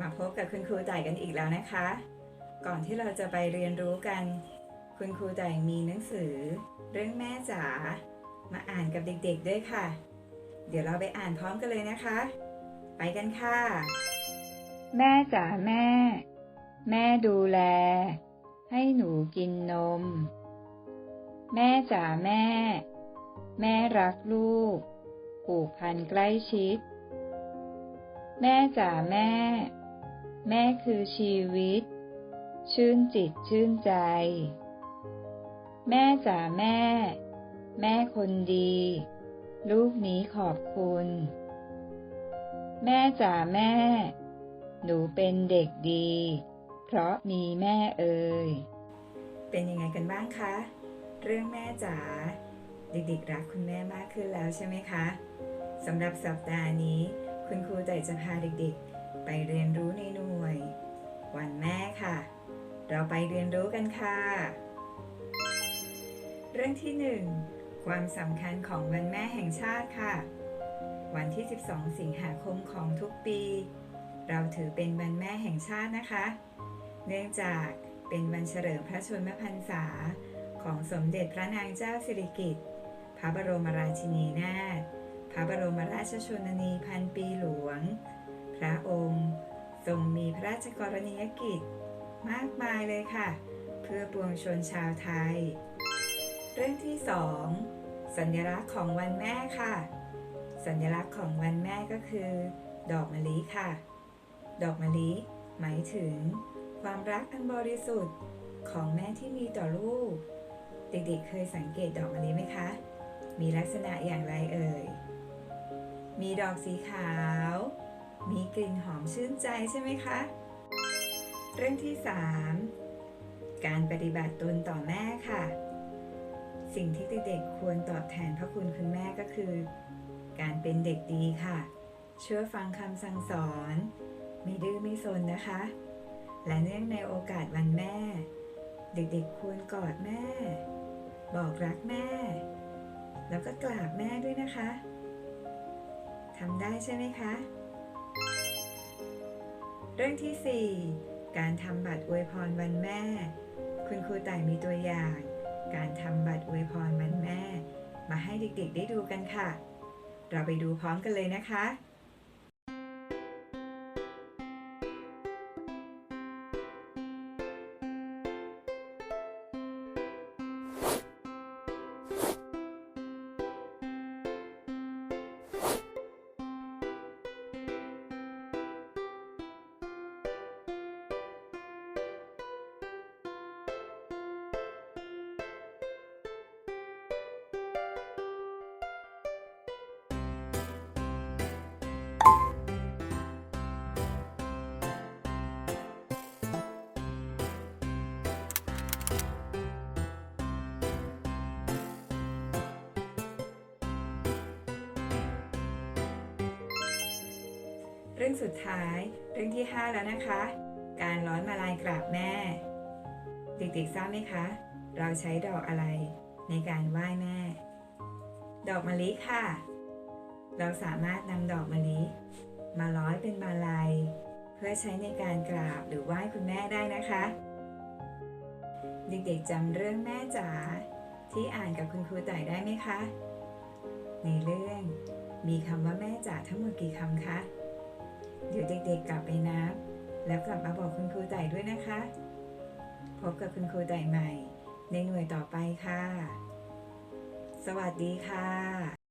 มาพบกับคุณครูต่ายกันอีกแล้วนะคะ ก่อนที่เราจะไปเรียนรู้กัน คุณครูต่ายมีหนังสือ เรื่องแม่จ๋ามาอ่านกับเด็กๆด้วยค่ะ เดี๋ยวเราไปอ่านพร้อมกันเลยนะคะ ไปกันค่ะ แม่จ๋าแม่ แม่ดูแล ให้หนูกินนม แม่จ๋าแม่ แม่รักลูกผูกพันใกล้ชิด แม่จ๋าแม่ แม่คือชีวิต ชื่นจิตชื่นใจ แม่จ๋าแม่ แม่คนดี ลูกนี้ขอบคุณ แม่จ๋าแม่ หนูเป็นเด็กดี เพราะมีแม่เอ่ยเป็นยังไงกันบ้างคะ เรื่องแม่จ๋าเด็กๆรักคุณแม่มากขึ้นแล้วใช่ไหมคะสำหรับสัปดาห์นี้ คุณครูแต่จะพาเด็กๆ ไปเรียนรู้ในหน่วย วันแม่ค่ะ เราไปเรียนรู้กันค่ะ เรื่องที่ 1 ความสำคัญของวันแม่แห่งชาติค่ะ วันที่ 12 สิงหาคมของทุกปี เราถือเป็นวันแม่แห่งชาตินะคะ เนื่องจากเป็นวันเฉลิมพระชนมพรรษา ของสมเด็จพระนางเจ้าสิริกิติ์พระบรมราชินีนาถพระบรมราชชนนีพันปีหลวง ระองค์ ทรงมีพระราชกรณียกิจ มากมายเลยค่ะ เพื่อปวงชนชาวไทย เรื่องที่สองสัญลักษณ์ของวันแม่ค่ะ สัญลักษณ์ของวันแม่ก็คือ ดอกมะลิค่ะ ดอกมะลิ หมายถึง ความรักอันบริสุทธิ์ของแม่ที่มีต่อลูก เด็กๆ เคยสังเกตดอกมะลิไหมคะ มีลักษณะอย่างไรเอ่ย มีดอกสีขาว มีกลิ่นหอมชื่นใจใช่ไหมคะ เรื่องที่ 3 การปฏิบัติตนต่อแม่ค่ะ สิ่งที่เด็กๆควรตอบแทนพระคุณคุณแม่ก็คือ การเป็นเด็กดีค่ะ เชื่อฟังคำสั่งสอน ไม่ดื้อไม่ซนนะคะ และเนื่องในโอกาสวันแม่ เด็กๆควรกอดแม่ บอกรักแม่ แล้วก็กราบแม่ด้วยนะคะทำได้ใช่ไหมคะ เรื่องที่ 4 การทำบัตรอวยพรวันแม่ คุณครูแต่มีตัวอย่าง การทำบัตรอวยพรวันแม่ มาให้เด็กๆได้ดูกันค่ะ เราไปดูพร้อมกันเลยนะคะ รื่องสุดท้าย เรื่องที่ 5 แล้วนะคะ การร้อยมาลายกราบแม่ เด็กๆทราบไหมคะ เราใช้ดอกอะไรในการไหว้แม่ ดอกมะลิค่ะ เราสามารถนำดอกมะลิมาร้อยเป็นมาลัย เพื่อใช้ในการกราบหรือไหว้คุณแม่ได้นะคะ เด็กๆจำเรื่องแม่จ๋าที่อ่านกับคุณครูต่ายได้ไหมคะ ในเรื่องมีคำว่าแม่จ๋าทั้งหมดกี่คำคะ เดี๋ยวเด็กๆกลับไปนับ แล้วกลับมาบอกคุณครูไต่ด้วยนะคะ พบกับคุณครูไต่ใหม่ ในหน่วยต่อไปค่ะ สวัสดีค่ะ